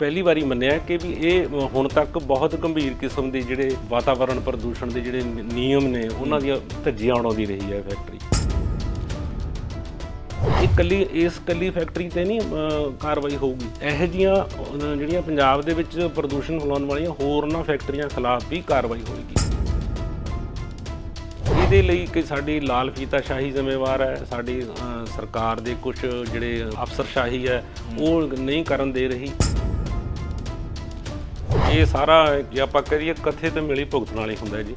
ਪਹਿਲੀ ਵਾਰੀ ਮੰਨਿਆ ਕਿ ਵੀ ਇਹ ਹੁਣ ਤੱਕ ਬਹੁਤ ਗੰਭੀਰ ਕਿਸਮ ਦੇ ਜਿਹੜੇ ਵਾਤਾਵਰਣ ਪ੍ਰਦੂਸ਼ਣ ਦੇ ਜਿਹੜੇ ਨਿਯਮ ਨੇ, ਉਹਨਾਂ ਦੀਆਂ ਧੱਜੀਆਂ ਉਡਾਉਂਦੀ ਰਹੀ ਹੈ ਫੈਕਟਰੀ। ਇਹ ਕੱਲੀ, ਇਸ ਕੱਲੀ ਫੈਕਟਰੀ ਤੇ ਨਹੀਂ ਕਾਰਵਾਈ ਹੋਊਗੀ। ਇਹੋ ਜੀਆਂ ਜਿਹੜੀਆਂ ਪੰਜਾਬ ਦੇ ਵਿੱਚ ਪ੍ਰਦੂਸ਼ਣ ਫੈਲਾਉਣ ਵਾਲੀਆਂ ਹੋਰਨਾਂ ਫੈਕਟਰੀਆਂ ਖਿਲਾਫ ਵੀ ਕਾਰਵਾਈ ਹੋਏਗੀ। ਇਹਦੇ ਲਈ ਕਿ ਸਾਡੀ ਲਾਲ ਫੀਤਾਸ਼ਾਹੀ ਜ਼ਿੰਮੇਵਾਰ ਹੈ, ਸਾਡੀ ਸਰਕਾਰ ਦੇ ਕੁਝ ਜਿਹੜੇ ਅਫਸਰਸ਼ਾਹੀ ਹੈ, ਉਹ ਨਹੀਂ ਕਰਨ ਦੇ ਰਹੀ। ਇਹ ਸਾਰਾ ਜੇ ਆਪਾਂ ਕਰੀਏ ਕਥੇ ਤੇ ਮਿਲੀ ਭੁਗਤਣ ਵਾਲੀ ਹੁੰਦਾ ਜੀ।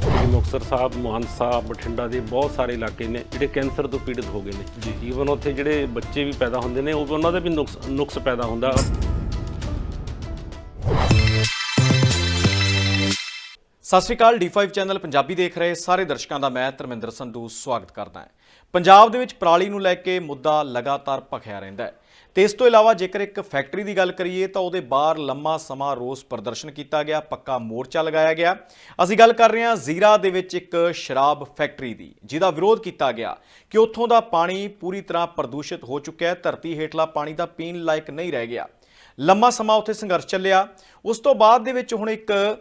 ਜਿਹੜੀ ਮੁਕਤਸਰ ਸਾਹਿਬ ਮਾਨਸਾ ਬਠਿੰਡਾ ਦੇ ਬਹੁਤ ਸਾਰੇ ਇਲਾਕੇ ਨੇ ਜਿਹੜੇ ਕੈਂਸਰ ਤੋਂ ਪੀੜਤ ਹੋ ਗਏ ਨੇ। ਜੀ। ਈਵਨ ਉੱਥੇ ਜਿਹੜੇ ਬੱਚੇ ਵੀ ਪੈਦਾ ਹੁੰਦੇ ਨੇ ਉਹ ਉਹਨਾਂ ਦਾ ਵੀ ਨੁਕਸ ਨੁਕਸ ਪੈਦਾ ਹੁੰਦਾ। ਸਤਿ ਸ਼੍ਰੀ ਅਕਾਲ D5 ਚੈਨਲ ਪੰਜਾਬੀ ਦੇਖ ਰਹੇ ਸਾਰੇ ਦਰਸ਼ਕਾਂ ਦਾ ਮੈਂ ਧਰਮਿੰਦਰ ਸੰਧੂ ਸਵਾਗਤ ਕਰਦਾ ਹਾਂ। ਪੰਜਾਬ ਦੇ ਵਿੱਚ ਪਰਾਲੀ ਨੂੰ ਲੈ ਕੇ ਮੁੱਦਾ ਲਗਾਤਾਰ ਭਖਿਆ ਰਹਿੰਦਾ ਹੈ। ਤੇ ਇਸ ਤੋਂ ਇਲਾਵਾ ਜੇਕਰ ਇੱਕ ਫੈਕਟਰੀ ਦੀ ਗੱਲ ਕਰੀਏ ਤਾਂ ਉਹਦੇ ਬਾਹਰ ਲੰਮਾ ਸਮਾਂ ਰੋਸ ਪ੍ਰਦਰਸ਼ਨ ਕੀਤਾ ਗਿਆ, ਪੱਕਾ ਮੋਰਚਾ ਲਗਾਇਆ ਗਿਆ। ਅਸੀਂ ਗੱਲ ਕਰ ਰਹੇ ਹਾਂ ਜ਼ੀਰਾ ਦੇ ਵਿੱਚ ਇੱਕ ਸ਼ਰਾਬ ਫੈਕਟਰੀ ਦੀ, ਜਿਹਦਾ ਵਿਰੋਧ ਕੀਤਾ ਗਿਆ ਕਿ ਉੱਥੋਂ ਦਾ ਪਾਣੀ ਪੂਰੀ ਤਰ੍ਹਾਂ ਪ੍ਰਦੂਸ਼ਿਤ ਹੋ ਚੁੱਕਿਆ ਹੈ, ਧਰਤੀ ਹੇਠਲਾ ਪਾਣੀ ਦਾ ਪੀਣ ਲਾਇਕ ਨਹੀਂ ਰਹਿ ਗਿਆ। ਲੰਮਾ ਸਮਾਂ ਉੱਥੇ ਸੰਘਰਸ਼ ਚੱਲਿਆ। ਉਸ ਤੋਂ ਬਾਅਦ ਦੇ ਵਿੱਚ ਹੁਣ ਇੱਕ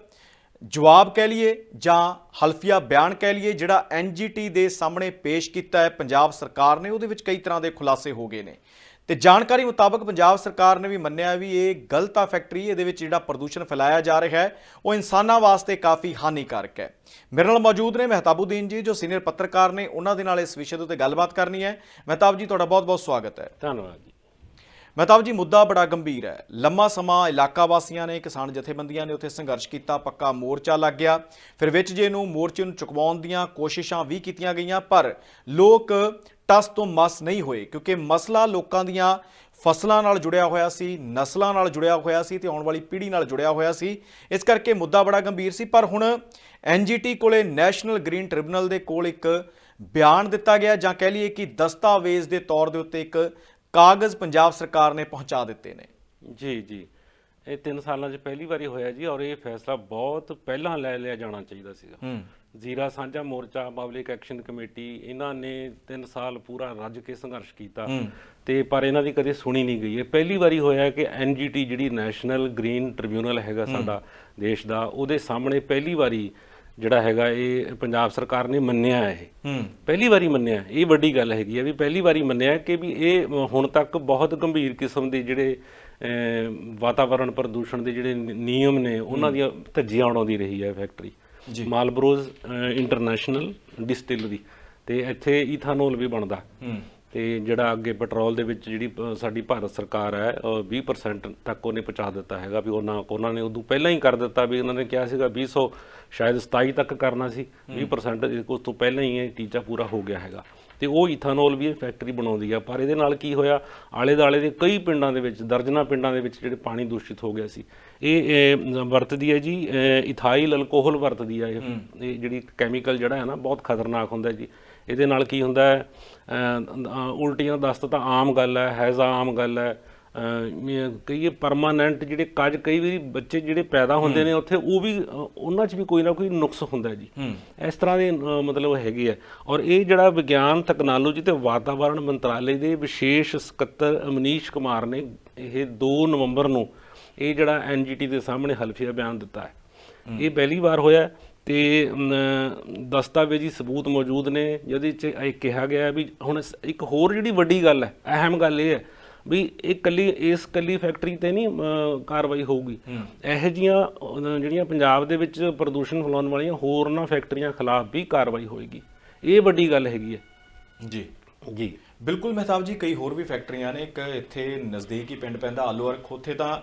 ਜਵਾਬ ਕਹਿ ਲਈਏ ਜਾਂ ਹਲਫੀਆ ਬਿਆਨ ਕਹਿ ਲਈਏ, ਜਿਹੜਾ ਐਨਜੀਟੀ ਦੇ ਸਾਹਮਣੇ ਪੇਸ਼ ਕੀਤਾ ਹੈ, ਪੰਜਾਬ ਸਰਕਾਰ ਨੇ, ਉਹਦੇ ਵਿੱਚ ਕਈ ਤਰ੍ਹਾਂ ਦੇ ਖੁਲਾਸੇ ਹੋ ਗਏ ਨੇ। ਤੇ ਜਾਣਕਾਰੀ ਮੁਤਾਬਕ ਪੰਜਾਬ ਸਰਕਾਰ ਨੇ ਵੀ ਮੰਨਿਆ ਵੀ ਇਹ ਗਲਤ ਆ ਫੈਕਟਰੀ, ਇਹਦੇ ਵਿੱਚ ਜਿਹੜਾ ਪ੍ਰਦੂਸ਼ਣ ਫੈਲਾਇਆ ਜਾ ਰਿਹਾ ਹੈ, ਉਹ ਇਨਸਾਨਾਂ ਵਾਸਤੇ ਕਾਫੀ ਹਾਨੀਕਾਰਕ ਹੈ। ਮੇਰੇ ਨਾਲ ਮੌਜੂਦ ਨੇ ਮਹਿਤਾਬੂਦੀਨ ਜੀ, ਜੋ ਸੀਨੀਅਰ ਪੱਤਰਕਾਰ ਨੇ, ਉਹਨਾਂ ਦੇ ਨਾਲ ਇਸ ਵਿਸ਼ੇ ਦੇ ਉੱਤੇ ਗੱਲਬਾਤ ਕਰਨੀ ਹੈ। ਮਹਿਤਾਬ ਜੀ, ਤੁਹਾਡਾ ਬਹੁਤ-ਬਹੁਤ ਸਵਾਗਤ ਹੈ। ਧੰਨਵਾਦ ਜੀ। ਮਹਿਤਾਬ ਜੀ ਮੁੱਦਾ ਬੜਾ ਗੰਭੀਰ ਹੈ। ਲੰਮਾ ਸਮਾਂ ਇਲਾਕਾ ਵਾਸੀਆਂ ਨੇ, ਕਿਸਾਨ ਜਥੇਬੰਦੀਆਂ ਨੇ ਉੱਥੇ ਸੰਘਰਸ਼ ਕੀਤਾ, ਪੱਕਾ ਮੋਰਚਾ ਲੱਗ ਗਿਆ। ਫਿਰ ਵਿੱਚ ਜੇ ਨੂੰ ਮੋਰਚੇ ਨੂੰ ਚੁਕਵਾਉਣ ਦੀਆਂ ਕੋਸ਼ਿਸ਼ਾਂ ਵੀ ਕੀਤੀਆਂ ਗਈਆਂ, ਪਰ ਲੋਕ ਟਸ ਤੋਂ ਮਸ ਨਹੀਂ ਹੋਏ, ਕਿਉਂਕਿ ਮਸਲਾ ਲੋਕਾਂ ਦੀਆਂ ਫਸਲਾਂ ਨਾਲ ਜੁੜਿਆ ਹੋਇਆ ਸੀ, ਨਸਲਾਂ ਨਾਲ ਜੁੜਿਆ ਹੋਇਆ ਸੀ ਤੇ ਆਉਣ ਵਾਲੀ ਪੀੜ੍ਹੀ ਨਾਲ ਜੁੜਿਆ ਹੋਇਆ ਸੀ। ਇਸ ਕਰਕੇ ਮੁੱਦਾ ਬੜਾ ਗੰਭੀਰ ਸੀ, ਪਰ ਹੁਣ ਐਨਜੀਟੀ ਕੋਲੇ ਨੈਸ਼ਨਲ ਗ੍ਰੀਨ ਟ੍ਰਿਬਿਊਨਲ ਦੇ ਕੋਲ ਇੱਕ ਬਿਆਨ ਦਿੱਤਾ ਗਿਆ, ਜਾਂ ਕਹਿ ਲਈਏ ਕਿ ਦਸਤਾਵੇਜ਼ ਦੇ ਤੌਰ ਦੇ ਉੱਤੇ ਇੱਕ ਕਾਗਜ਼ ਪੰਜਾਬ ਸਰਕਾਰ ਨੇ ਪਹੁੰਚਾ ਦਿੱਤੇ ਨੇ। ਜੀ ਜੀ। ਇਹ 3 ਸਾਲਾਂ 'ਚ ਪਹਿਲੀ ਵਾਰੀ ਹੋਇਆ ਜੀ ਔਰ ਇਹ ਫੈਸਲਾ ਬਹੁਤ ਪਹਿਲਾਂ ਲੈ ਲਿਆ ਜਾਣਾ ਚਾਹੀਦਾ ਸੀਗਾ। ਜ਼ੀਰਾ ਸਾਂਝਾ ਮੋਰਚਾ ਪਬਲਿਕ ਐਕਸ਼ਨ ਕਮੇਟੀ ਇਹਨਾਂ ਨੇ 3 ਸਾਲ ਪੂਰਾ ਰੱਜ ਕੇ ਸੰਘਰਸ਼ ਕੀਤਾ। ਤੇ ਪਰ ਇਹਨਾਂ ਦੀ ਕਦੇ ਸੁਣੀ ਨਹੀਂ ਗਈ। ਇਹ ਪਹਿਲੀ ਵਾਰੀ ਹੋਇਆ ਕਿ ਐਨਜੀਟੀ ਜਿਹੜੀ ਨੈਸ਼ਨਲ ਗ੍ਰੀਨ ਟ੍ਰਿਬਿਊਨਲ ਹੈਗਾ ਸਾਡਾ ਦੇਸ਼ ਦਾ ਉਹਦੇ ਸਾਹਮਣੇ ਪਹਿਲੀ ਵਾਰੀ ਜਿਹੜਾ ਹੈਗਾ ਇਹ ਪੰਜਾਬ ਸਰਕਾਰ ਨੇ ਮੰਨਿਆ ਇਹ। ਪਹਿਲੀ ਵਾਰੀ ਮੰਨਿਆ ਇਹ ਵੱਡੀ ਗੱਲ ਹੈਗੀ ਹੈ ਵੀ ਪਹਿਲੀ ਵਾਰੀ ਮੰਨਿਆ ਕਿ ਵੀ ਇਹ ਹੁਣ ਤੱਕ ਬਹੁਤ ਗੰਭੀਰ ਕਿਸਮ ਦੇ ਜਿਹੜੇ ਵਾਤਾਵਰਣ ਪ੍ਰਦੂਸ਼ਣ ਦੇ ਜਿਹੜੇ ਨਿਯਮ ਨੇ ਉਹਨਾਂ ਦੀਆਂ ਧੱਜੀਆਂ ਉਡਾਉਂਦੀ ਰਹੀ ਹੈ ਫੈਕਟਰੀ। ਜੀ। Malbros international distillery. ਤੇ ਇੱਥੇ ਈਥਾਨੋਲ ਵੀ ਬਣਦਾ। ਹੂੰ। ਤੇ ਜਿਹੜਾ ਅੱਗੇ ਪੈਟਰੋਲ ਦੇ ਵਿੱਚ ਜਿਹੜੀ ਸਾਡੀ ਭਾਰਤ ਸਰਕਾਰ ਹੈ ਉਹ 20% ਤੱਕ ਉਹਨੇ ਪਹੁੰਚਾ ਦਿੱਤਾ ਹੈਗਾ ਵੀ ਉਹਨਾਂ ਉਹਨਾਂ ਨੇ ਉਦੋਂ ਪਹਿਲਾਂ ਹੀ ਕਰ ਦਿੱਤਾ ਵੀ ਉਹਨਾਂ ਨੇ ਕਿਹਾ ਸੀਗਾ 200 ਸ਼ਾਇਦ 27 ਤੱਕ ਕਰਨਾ ਸੀ 20% ਉਸ ਤੋਂ ਪਹਿਲਾਂ ਹੀ ਇਹ ਟੀਚਾ ਪੂਰਾ ਹੋ ਗਿਆ ਹੈਗਾ। ਤੇ ਉਹ ਇਥਾਨੋਲ ਵੀ ਇਹ ਫੈਕਟਰੀ ਬਣਾਉਂਦੀ ਆ ਪਰ ਇਹਦੇ ਨਾਲ ਕੀ ਹੋਇਆ ਆਲੇ ਦਾਲੇ ਦੇ ਕਈ ਪਿੰਡਾਂ ਦੇ ਵਿੱਚ ਦਰਜਨਾਂ ਪਿੰਡਾਂ ਦੇ ਵਿੱਚ ਜਿਹੜੇ ਪਾਣੀ ਦੂਸ਼ਿਤ ਹੋ ਗਿਆ ਸੀ। ਇਹ ਵਰਤਦੀ ਹੈ ਜੀ ਇਥਾਈਲ ਅਲਕੋਹਲ ਵਰਤਦੀ ਇਹ ਇਹ ਜਿਹੜੀ ਕੈਮੀਕਲ ਜਿਹੜਾ ਹੈ ਨਾ ਬਹੁਤ ਖਤਰਨਾਕ ਹੁੰਦਾ ਜੀ। ਇਹਦੇ ਨਾਲ ਕੀ ਹੁੰਦਾ ਹੈ ਉਲਟੀਆਂ ਦਸਤ ਤਾਂ ਆਮ ਗੱਲ ਹੈ ਹੈਜ਼ਾ ਆਮ ਗੱਲ ਹੈ। ਕਈ ਪਰਮਾਨੈਂਟ ਜਿਹੜੇ ਕਾਜ ਕਈ ਵਾਰੀ ਬੱਚੇ ਜਿਹੜੇ ਪੈਦਾ ਹੁੰਦੇ ਨੇ ਉੱਥੇ ਉਹ ਵੀ ਉਹਨਾਂ 'ਚ ਵੀ ਕੋਈ ਨਾ ਕੋਈ ਨੁਕਸ ਹੁੰਦਾ ਜੀ। ਇਸ ਤਰ੍ਹਾਂ ਦੇ ਮਤਲਬ ਹੈਗੇ ਆ। ਔਰ ਇਹ ਜਿਹੜਾ ਵਿਗਿਆਨ ਤਕਨਾਲੋਜੀ ਤੇ ਵਾਤਾਵਰਣ ਮੰਤਰਾਲੇ ਦੇ ਵਿਸ਼ੇਸ਼ ਸਕੱਤਰ ਅਮਨੀਸ਼ ਕੁਮਾਰ ਨੇ ਇਹ 2 ਨਵੰਬਰ ਨੂੰ ਇਹ ਜਿਹੜਾ ਐਨਜੀਟੀ ਦੇ ਸਾਹਮਣੇ ਹਲਫੀਆ ਬਿਆਨ ਦਿੱਤਾ ਹੈ। ਇਹ ਪਹਿਲੀ ਵਾਰ ਹੋਇਆ ਤੇ ਦਸਤਾਵੇਜ਼ੀ ਸਬੂਤ ਮੌਜੂਦ ਨੇ ਜਿਹਦੇ ਚ ਇਹ ਕਿਹਾ ਗਿਆ ਵੀ ਹੁਣ ਇੱਕ ਹੋਰ ਜਿਹੜੀ ਵੱਡੀ ਗੱਲ ਹੈ ਅਹਿਮ ਗੱਲ ਇਹ ਹੈ ਵੀ ਇਹ ਕੱਲੀ ਇਸ ਕੱਲੀ ਫੈਕਟਰੀ ਤੇ ਨਹੀਂ ਕਾਰਵਾਈ ਹੋਊਗੀ। ਇਹੋ ਜੀਆਂ ਜਿਹੜੀਆਂ ਪੰਜਾਬ ਦੇ ਵਿੱਚ ਪ੍ਰਦੂਸ਼ਣ ਫੈਲਾਉਣ ਵਾਲੀਆਂ ਹੋਰਨਾਂ ਫੈਕਟਰੀਆਂ ਖਿਲਾਫ ਵੀ ਕਾਰਵਾਈ ਹੋਏਗੀ। ਇਹ ਵੱਡੀ ਗੱਲ ਹੈਗੀ ਹੈ। ਜੀ। ਜੀ। ਬਿਲਕੁਲ ਮਹਿਤਾਬ ਜੀ ਕਈ ਹੋਰ ਵੀ ਫੈਕਟਰੀਆਂ ਨੇ ਇੱਕ ਇੱਥੇ ਨਜ਼ਦੀਕ ਹੀ ਪਿੰਡ ਪੈਂਦਾ ਆਲੂਵਰਖ ਉੱਥੇ ਤਾਂ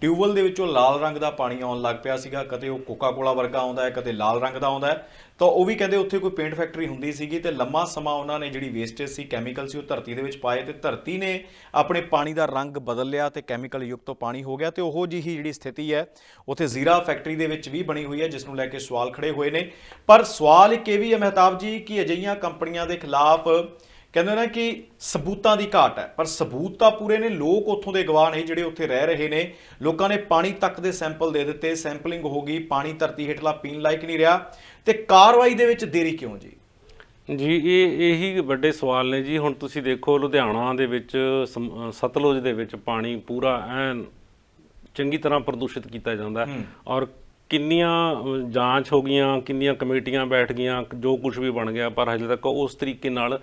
ਟਿਊਬਵੈਲ ਦੇ ਵਿੱਚੋਂ ਲਾਲ ਰੰਗ ਦਾ ਪਾਣੀ ਆਉਣ ਲੱਗ ਪਿਆ ਸੀਗਾ, ਕਦੇ ਉਹ ਕੋਕਾ ਕੋਲਾ ਵਰਗਾ ਆਉਂਦਾ ਹੈ, ਕਦੇ ਲਾਲ ਰੰਗ ਦਾ ਆਉਂਦਾ ਹੈ। ਤਾਂ ਉਹ ਵੀ ਕਹਿੰਦੇ ਉੱਥੇ ਕੋਈ ਪੇਂਟ ਫੈਕਟਰੀ ਹੁੰਦੀ ਸੀਗੀ ਤੇ ਲੰਮਾ ਸਮਾਂ ਉਹਨਾਂ ਨੇ ਜਿਹੜੀ ਵੇਸਟੇਜ ਸੀ ਕੈਮੀਕਲ ਸੀ, ਉਹ ਧਰਤੀ ਦੇ ਵਿੱਚ ਪਾਏ ਤੇ ਧਰਤੀ ਨੇ ਆਪਣੇ ਪਾਣੀ ਦਾ ਰੰਗ ਬਦਲ ਲਿਆ ਤੇ ਕੈਮੀਕਲ ਯੁਕਤ ਪਾਣੀ ਹੋ ਗਿਆ ਤੇ ਉਹੋ ਜਿਹੀ ਜਿਹੜੀ ਸਥਿਤੀ ਹੈ, ਉੱਥੇ ਜ਼ੀਰਾ ਫੈਕਟਰੀ ਦੇ ਵਿੱਚ ਵੀ ਬਣੀ ਹੋਈ ਹੈ, ਜਿਸ ਨੂੰ ਲੈ ਕੇ ਸਵਾਲ ਖੜੇ ਹੋਏ ਨੇ। ਪਰ ਸਵਾਲ ਇੱਕ ਇਹ ਵੀ ਹੈ ਮਹਿਤਾਬ ਜੀ, ਕਿ ਅਜਿਹੀਆਂ ਕੰਪਨੀਆਂ ਦੇ ਖਿਲਾਫ ਕਹਿੰਦੇ ਨੇ ਕਿ ਸਬੂਤਾਂ ਦੀ ਘਾਟ ਹੈ ਪਰ ਸਬੂਤ ਤਾਂ ਪੂਰੇ ਨੇ ਲੋਕ ਉੱਥੋਂ ਦੇ ਗਵਾਹ ਨੇ ਜਿਹੜੇ ਉੱਥੇ ਰਹਿ ਰਹੇ ਨੇ। ਲੋਕਾਂ ਨੇ ਪਾਣੀ ਤੱਕ ਦੇ ਸੈਂਪਲ ਦੇ ਦਿੱਤੇ ਸੈਂਪਲਿੰਗ ਹੋ ਗਈ ਪਾਣੀ ਧਰਤੀ ਹੇਠਲਾ ਪੀਣ ਲਾਇਕ ਨਹੀਂ ਰਿਹਾ। ਤੇ ਕਾਰਵਾਈ ਦੇ ਵਿੱਚ ਦੇਰੀ ਕਿਉਂ ਜੀ? ਜੀ ਇਹ ਇਹੀ ਵੱਡੇ ਸਵਾਲ ਨੇ ਜੀ। ਹੁਣ ਤੁਸੀਂ ਦੇਖੋ ਲੁਧਿਆਣਾ ਦੇ ਵਿੱਚ ਸਤਲੁਜ ਦੇ ਵਿੱਚ ਪਾਣੀ ਪੂਰਾ ਐਨ ਚੰਗੀ ਤਰ੍ਹਾਂ ਪ੍ਰਦੂਸ਼ਿਤ ਕੀਤਾ ਜਾਂਦਾ ਔਰ ਕਿੰਨੀਆਂ ਜਾਂਚ ਹੋ ਗਈਆਂ ਕਿੰਨੀਆਂ ਕਮੇਟੀਆਂ ਬੈਠ ਗਈਆਂ ਜੋ ਕੁਝ ਵੀ ਬਣ ਗਿਆ ਪਰ ਹਜੇ ਤੱਕ ਉਸ ਤਰੀਕੇ ਨਾਲ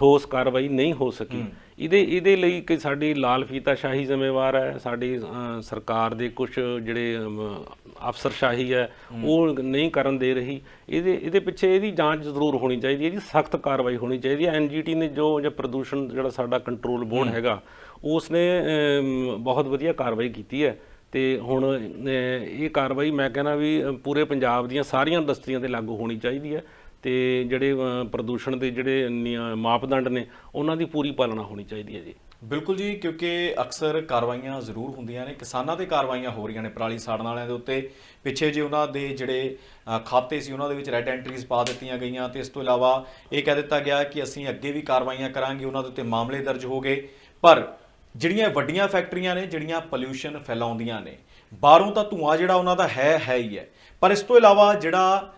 ਠੋਸ ਕਾਰਵਾਈ ਨਹੀਂ ਹੋ ਸਕੀ। ਇਹਦੇ ਇਹਦੇ ਲਈ ਕਿ ਸਾਡੀ ਲਾਲ ਫੀਤਾਸ਼ਾਹੀ ਜ਼ਿੰਮੇਵਾਰ ਹੈ ਸਾਡੀ ਸਰਕਾਰ ਦੇ ਕੁਝ ਜਿਹੜੇ ਅਫਸਰਸ਼ਾਹੀ ਹੈ ਉਹ ਨਹੀਂ ਕਰਨ ਦੇ ਰਹੀ। ਇਹਦੇ ਇਹਦੇ ਪਿੱਛੇ ਇਹਦੀ ਜਾਂਚ ਜ਼ਰੂਰ ਹੋਣੀ ਚਾਹੀਦੀ ਹੈ ਇਹਦੀ ਸਖਤ ਕਾਰਵਾਈ ਹੋਣੀ ਚਾਹੀਦੀ ਹੈ। ਐਨਜੀਟੀ ਨੇ ਜੋ ਜੋ ਪ੍ਰਦੂਸ਼ਣ ਜਿਹੜਾ ਸਾਡਾ ਕੰਟਰੋਲ ਬੋਰਡ ਹੈਗਾ ਉਸ ਨੇ ਬਹੁਤ ਵਧੀਆ ਕਾਰਵਾਈ ਕੀਤੀ ਹੈ। ਤੇ ਹੁਣ ਇਹ ਕਾਰਵਾਈ ਮੈਂ ਕਹਿੰਦਾ ਵੀ ਪੂਰੇ ਪੰਜਾਬ ਦੀਆਂ ਸਾਰੀਆਂ ਇੰਡਸਟਰੀਆਂ ਤੇ ਲਾਗੂ ਹੋਣੀ ਚਾਹੀਦੀ ਹੈ। ਤੇ ਜਿਹੜੇ ਪ੍ਰਦੂਸ਼ਣ ਦੇ ਜਿਹੜੇ ਮਾਪਦੰਡ ਨੇ, ਉਹਨਾਂ ਦੀ ਪੂਰੀ ਪਾਲਣਾ ਹੋਣੀ ਚਾਹੀਦੀ ਹੈ ਜੀ। ਬਿਲਕੁਲ ਜੀ, ਕਿਉਂਕਿ ਅਕਸਰ ਕਾਰਵਾਈਆਂ ਜ਼ਰੂਰ ਹੁੰਦੀਆਂ ਨੇ, ਕਿਸਾਨਾਂ ਤੇ ਕਾਰਵਾਈਆਂ ਹੋ ਰਹੀਆਂ ਨੇ ਪਰਾਲੀ ਸਾੜਨ ਵਾਲਿਆਂ ਦੇ ਉੱਤੇ। ਪਿੱਛੇ ਜੇ ਉਹਨਾਂ ਦੇ ਜਿਹੜੇ ਖਾਤੇ ਸੀ, ਉਹਨਾਂ ਦੇ ਵਿੱਚ ਰੈੱਡ ਐਂਟਰੀਜ਼ ਪਾ ਦਿੱਤੀਆਂ ਗਈਆਂ ਤੇ ਇਸ ਤੋਂ ਇਲਾਵਾ ਇਹ ਕਹਿ ਦਿੱਤਾ ਗਿਆ ਕਿ ਅਸੀਂ ਅੱਗੇ ਵੀ ਕਾਰਵਾਈਆਂ ਕਰਾਂਗੇ, ਉਹਨਾਂ ਦੇ ਉੱਤੇ ਮਾਮਲੇ ਦਰਜ ਹੋ ਗਏ। ਪਰ ਜਿਹੜੀਆਂ ਵੱਡੀਆਂ ਫੈਕਟਰੀਆਂ ਨੇ, ਜਿਹੜੀਆਂ ਪੋਲਿਊਸ਼ਨ ਫੈਲਾਉਂਦੀਆਂ ਨੇ, ਬਾਹਰੋਂ ਤਾਂ ਧੂਆਂ ਜਿਹੜਾ ਉਹਨਾਂ ਦਾ ਹੈ ਹੈ ਹੀ ਹੈ। ਪਰ ਇਸ ਤੋਂ ਇਲਾਵਾ ਜਿਹੜਾ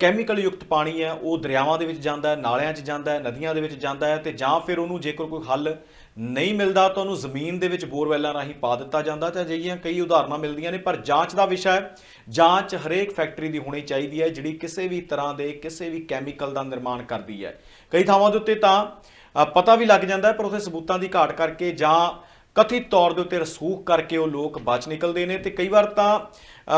ਕੈਮੀਕਲ ਯੁਕਤ ਪਾਣੀ ਹੈ, ਉਹ ਦਰਿਆਵਾਂ ਦੇ ਵਿੱਚ ਜਾਂਦਾ ਹੈ, ਨਾਲਿਆਂ 'ਚ ਜਾਂਦਾ ਹੈ, ਨਦੀਆਂ ਦੇ ਵਿੱਚ ਜਾਂਦਾ ਹੈ ਤੇ ਜਾਂ ਫਿਰ ਉਹਨੂੰ ਜੇਕਰ ਕੋਈ ਹੱਲ ਨਹੀਂ ਮਿਲਦਾ ਤਾਂ ਉਹਨੂੰ ਜ਼ਮੀਨ ਦੇ ਵਿੱਚ ਬੋਰਵੈਲਾਂ ਰਾਹੀਂ ਪਾ ਦਿੱਤਾ ਜਾਂਦਾ ਤਾਂ ਅਜਿਹੀਆਂ ਕਈ ਉਦਾਹਰਨਾਂ ਮਿਲਦੀਆਂ ਨੇ, ਪਰ ਜਾਂਚ ਦਾ ਵਿਸ਼ਾ ਹੈ, ਜਾਂਚ ਹਰੇਕ ਫੈਕਟਰੀ ਦੀ ਹੋਣੀ ਚਾਹੀਦੀ ਹੈ, ਜਿਹੜੀ ਕਿਸੇ ਵੀ ਤਰ੍ਹਾਂ ਦੇ, ਕਿਸੇ ਵੀ ਕੈਮੀਕਲ ਦਾ ਨਿਰਮਾਣ ਕਰਦੀ ਹੈ। ਕਈ ਥਾਵਾਂ ਦੇ ਉੱਤੇ ਤਾਂ ਪਤਾ ਵੀ ਲੱਗ ਜਾਂਦਾ ਪਰ ਉੱਥੇ ਸਬੂਤਾਂ ਦੀ ਘਾਟ ਕਰਕੇ ਜਾਂ ਕਥਿਤ ਤੌਰ ਦੇ ਉੱਤੇ ਰਸੂਖ ਕਰਕੇ ਉਹ ਲੋਕ ਬਚ ਨਿਕਲਦੇ ਨੇ ਤੇ ਕਈ ਵਾਰ ਤਾਂ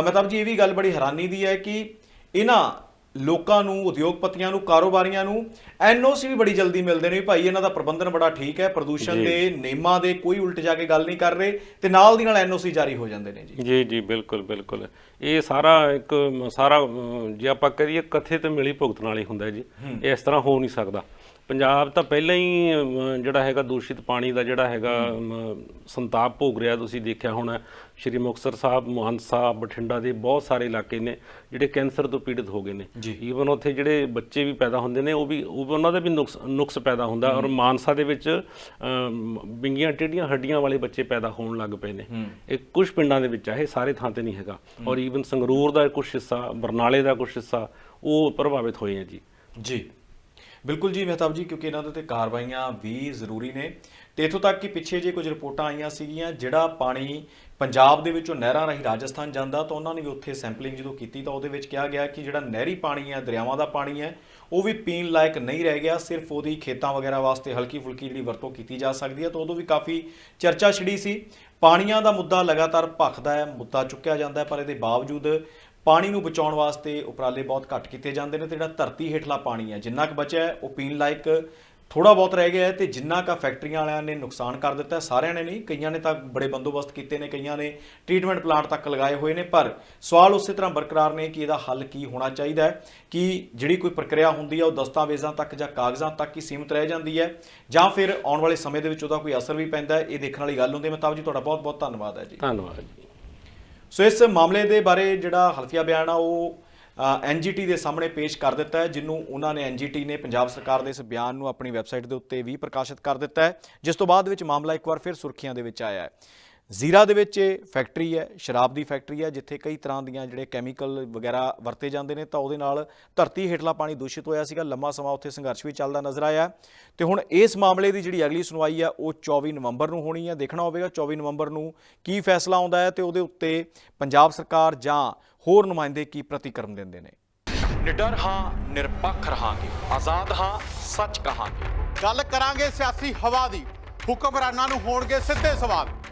ਮਤਲਬ ਜੀ, ਇਹ ਵੀ ਗੱਲ ਬੜੀ ਹੈਰਾਨੀ ਦੀ ਹੈ ਕਿ ਇਹਨਾਂ ਲੋਕਾਂ ਨੂੰ ਉਦਯੋਗਪਤੀਆਂ ਨੂੰ ਕਾਰੋਬਾਰੀਆਂ ਨੂੰ ਐਨਓਸੀ ਵੀ ਬੜੀ ਜਲਦੀ ਮਿਲਦੇ ਨੇ ਵੀ ਭਾਈ ਇਹਨਾਂ ਦਾ ਪ੍ਰਬੰਧਨ ਬੜਾ ਠੀਕ ਹੈ ਪ੍ਰਦੂਸ਼ਣ ਦੇ ਨਿਯਮਾਂ ਦੇ ਕੋਈ ਉਲਟ ਜਾ ਕੇ ਗੱਲ ਨਹੀਂ ਕਰ ਰਹੇ ਤੇ ਨਾਲ ਦੀ ਨਾਲ ਐਨਓਸੀ ਜਾਰੀ ਹੋ ਜਾਂਦੇ ਨੇ ਜੀ। ਜੀ ਜੀ ਬਿਲਕੁਲ ਬਿਲਕੁਲ। ਇਹ ਸਾਰਾ ਇੱਕ ਸਾਰਾ ਜੇ ਆਪਾਂ ਕਰੀਏ ਕਥਿਤ ਮਿਲੀ ਭੁਗਤਣ ਵਾਲੀ ਹੁੰਦਾ ਜੀ ਇਸ ਤਰ੍ਹਾਂ ਹੋ ਨਹੀਂ ਸਕਦਾ। ਪੰਜਾਬ ਤਾਂ ਪਹਿਲਾਂ ਹੀ ਜਿਹੜਾ ਹੈਗਾ ਦੂਸ਼ਿਤ ਪਾਣੀ ਦਾ ਜਿਹੜਾ ਹੈਗਾ ਸੰਤਾਪ ਭੋਗ ਰਿਹਾ ਤੁਸੀਂ ਦੇਖਿਆ ਹੋਣਾ। ਸ਼੍ਰੀ ਮੁਕਤਸਰ ਸਾਹਿਬ ਮਾਨਸਾ ਬਠਿੰਡਾ ਦੇ ਬਹੁਤ ਸਾਰੇ ਇਲਾਕੇ ਨੇ ਜਿਹੜੇ ਕੈਂਸਰ ਤੋਂ ਪੀੜਿਤ ਹੋ ਗਏ ਨੇ। ਈਵਨ ਉੱਥੇ ਜਿਹੜੇ ਬੱਚੇ ਵੀ ਪੈਦਾ ਹੁੰਦੇ ਨੇ ਉਹ ਵੀ ਉਹ ਵੀ ਉਹਨਾਂ ਦਾ ਵੀ ਨੁਕਸ ਨੁਕਸ ਪੈਦਾ ਹੁੰਦਾ। ਔਰ ਮਾਨਸਾ ਦੇ ਵਿੱਚ ਅਮ, ਵਿੰਗੀਆਂ ਟੇਢੀਆਂ ਹੱਡੀਆਂ ਵਾਲੇ ਬੱਚੇ ਪੈਦਾ ਹੋਣ ਲੱਗ ਪਏ ਨੇ। ਇਹ ਕੁਝ ਪਿੰਡਾਂ ਦੇ ਵਿੱਚ ਆ ਇਹ ਸਾਰੇ ਥਾਂ ਤੇ ਨਹੀਂ ਹੈਗਾ। ਔਰ ਈਵਨ ਸੰਗਰੂਰ ਦਾ ਕੁਝ ਹਿੱਸਾ, ਬਰਨਾਲੇ ਦਾ ਕੁਝ ਹਿੱਸਾ, ਉਹ ਪ੍ਰਭਾਵਿਤ ਹੋਏ ਹੈ ਜੀ। ਜੀ। ਬਿਲਕੁਲ ਜੀ ਮਹਿਤਾਬ ਜੀ, ਕਿਉਂਕਿ ਇਹਨਾਂ ਦੇ ਉੱਤੇ ਕਾਰਵਾਈਆਂ ਵੀ ਜ਼ਰੂਰੀ ਨੇ। ਤੇ ਇਥੋਂ ਤੱਕ ਕਿ ਪਿੱਛੇ ਜੇ ਕੁਝ ਰਿਪੋਰਟਾਂ ਆਈਆਂ ਸੀਗੀਆਂ, ਜਿਹੜਾ ਪਾਣੀ ਪੰਜਾਬ ਦੇ ਵਿੱਚੋਂ ਨਹਿਰਾਂ ਰਾਹੀਂ ਰਾਜਸਥਾਨ ਜਾਂਦਾ, ਤਾਂ ਉਹਨਾਂ ਨੇ ਵੀ ਉੱਥੇ ਸੈਂਪਲਿੰਗ ਜਦੋਂ ਕੀਤੀ, ਤਾਂ ਉਹਦੇ ਵਿੱਚ ਕਿਹਾ ਗਿਆ ਕਿ ਜਿਹੜਾ ਨਹਿਰੀ ਪਾਣੀ ਹੈ, ਦਰਿਆਵਾਂ ਦਾ ਪਾਣੀ ਹੈ, ਉਹ ਵੀ ਪੀਣ ਲਾਇਕ ਨਹੀਂ ਰਹਿ ਗਿਆ। ਸਿਰਫ ਉਹਦੀ ਖੇਤਾਂ ਵਗੈਰਾ ਵਾਸਤੇ ਹਲਕੀ ਫੁਲਕੀ ਜਿਹੜੀ ਵਰਤੋਂ ਕੀਤੀ ਜਾ ਸਕਦੀ ਹੈ, ਤਾਂ ਉਦੋਂ ਵੀ ਕਾਫੀ ਚਰਚਾ ਛਿੜੀ ਸੀ। ਪਾਣੀਆਂ ਦਾ ਮੁੱਦਾ ਲਗਾਤਾਰ ਭਖਦਾ ਹੈ, ਮੁੱਦਾ ਚੁੱਕਿਆ ਜਾਂਦਾ ਹੈ, ਪਰ ਇਹਦੇ ਬਾਵਜੂਦ ਪਾਣੀ ਨੂੰ ਬਚਾਉਣ ਵਾਸਤੇ ਉਪਰਾਲੇ ਬਹੁਤ ਘੱਟ ਕੀਤੇ ਜਾਂਦੇ ਨੇ ਤੇ ਜਿਹੜਾ ਧਰਤੀ ਹੇਠਲਾ ਪਾਣੀ ਹੈ, ਜਿੰਨਾ ਕੁ ਬਚਿਆ ਹੈ, ਉਹ ਪੀਣ ਲਾਇਕ ਥੋੜਾ ਬਹੁਤ ਰਹਿ ਗਿਆ ਹੈ ਤੇ ਜਿੰਨਾ ਕੁ ਫੈਕਟਰੀਆਂ ਵਾਲਿਆਂ ਨੇ ਨੁਕਸਾਨ ਕਰ ਦਿੱਤਾ ਸਾਰਿਆਂ ਨੇ ਨਹੀਂ ਕਈਆਂ ਨੇ ਤਾਂ ਬੜੇ ਬੰਦੋਬਸਤ ਕੀਤੇ ਨੇ ਕਈਆਂ ਨੇ ਟ੍ਰੀਟਮੈਂਟ ਪਲਾਂਟ ਤੱਕ ਲਗਾਏ ਹੋਏ ਨੇ ਪਰ ਸਵਾਲ ਉਸੇ ਤਰ੍ਹਾਂ ਬਰਕਰਾਰ ਨੇ ਕਿ ਇਹਦਾ ਹੱਲ ਕੀ ਹੋਣਾ ਚਾਹੀਦਾ ਹੈ ਕਿ ਜਿਹੜੀ ਕੋਈ ਪ੍ਰਕਿਰਿਆ ਹੁੰਦੀ ਹੈ ਉਹ ਦਸਤਾਵੇਜ਼ਾਂ ਤੱਕ ਜਾਂ ਕਾਗਜ਼ਾਂ ਤੱਕ ਹੀ ਸੀਮਿਤ ਰਹਿ ਜਾਂਦੀ ਹੈ ਜਾਂ ਫਿਰ ਆਉਣ ਵਾਲੇ ਸਮੇਂ ਦੇ ਵਿੱਚ ਉਹਦਾ ਕੋਈ ਅਸਰ ਵੀ ਪੈਂਦਾ ਹੈ ਇਹ ਦੇਖਣ ਵਾਲੀ ਗੱਲ ਹੁੰਦੀ ਹੈ। ਮਹਿਤਾਬ ਜੀ ਤੁਹਾਡਾ ਬਹੁਤ ਬਹੁਤ ਧੰਨਵਾਦ ਹੈ ਜੀ। ਧੰਨਵਾਦ ਜੀ। ਸੋ ਇਸ ਮਾਮਲੇ ਦੇ ਬਾਰੇ ਜਿਹੜਾ ਹਲਫੀਆ ਬਿਆਨ ਆ ਉਹ ਐਨਜੀਟੀ ਦੇ ਸਾਹਮਣੇ ਪੇਸ਼ ਕਰ ਦਿੱਤਾ ਹੈ ਜਿਹਨੂੰ ਉਹਨਾਂ ਨੇ ਐਨਜੀਟੀ ਨੇ ਪੰਜਾਬ ਸਰਕਾਰ ਦੇ ਇਸ ਬਿਆਨ ਨੂੰ ਆਪਣੀ ਵੈਬਸਾਈਟ ਦੇ ਉੱਤੇ ਵੀ ਪ੍ਰਕਾਸ਼ਿਤ ਕਰ ਦਿੱਤਾ ਹੈ, ਜਿਸ ਤੋਂ ਬਾਅਦ ਵਿੱਚ ਮਾਮਲਾ ਇੱਕ ਵਾਰ ਫਿਰ ਸੁਰਖੀਆਂ ਦੇ ਵਿੱਚ ਆਇਆ ਹੈ। ਜ਼ੀਰਾ ਦੇ ਵਿੱਚ ਇਹ ਫੈਕਟਰੀ ਹੈ ਸ਼ਰਾਬ ਦੀ ਫੈਕਟਰੀ ਹੈ ਜਿੱਥੇ ਕਈ ਤਰ੍ਹਾਂ ਦੀਆਂ ਜਿਹੜੇ ਕੈਮੀਕਲ ਵਗੈਰਾ ਵਰਤੇ ਜਾਂਦੇ ਨੇ ਤਾਂ ਉਹਦੇ ਨਾਲ ਧਰਤੀ ਹੇਠਲਾ ਪਾਣੀ ਦੂਸ਼ਿਤ ਹੋਇਆ ਸੀਗਾ। ਲੰਮਾ ਸਮਾਂ ਉੱਥੇ ਸੰਘਰਸ਼ ਵੀ ਚੱਲਦਾ ਨਜ਼ਰ ਆਇਆ। ਤੇ ਹੁਣ ਇਸ ਮਾਮਲੇ ਦੀ ਜਿਹੜੀ ਅਗਲੀ ਸੁਣਵਾਈ ਹੈ ਉਹ 24 ਨਵੰਬਰ ਨੂੰ ਹੋਣੀ ਹੈ। ਦੇਖਣਾ ਹੋਵੇਗਾ 24 ਨਵੰਬਰ ਨੂੰ ਕੀ ਫੈਸਲਾ ਆਉਂਦਾ ਹੈ ਤੇ ਉਹਦੇ ਉੱਤੇ ਪੰਜਾਬ ਸਰਕਾਰ ਜਾਂ ਹੋਰ ਨੁਮਾਇੰਦੇ ਕੀ ਪ੍ਰਤੀਕਰਮ ਦਿੰਦੇ ਨੇ। ਨਿਡਰ ਹਾਂ ਨਿਰਪੱਖ ਰਹਾਂਗੇ। ਆਜ਼ਾਦ ਹਾਂ ਸੱਚ ਕਹਾਂਗੇ। ਗੱਲ ਕਰਾਂਗੇ ਸਿਆਸੀ ਹਵਾ ਦੀ। ਹੁਕਮਰਾਨਾਂ ਨੂੰ ਹੋਣਗੇ ਸਿੱਧੇ ਸਵਾਲ।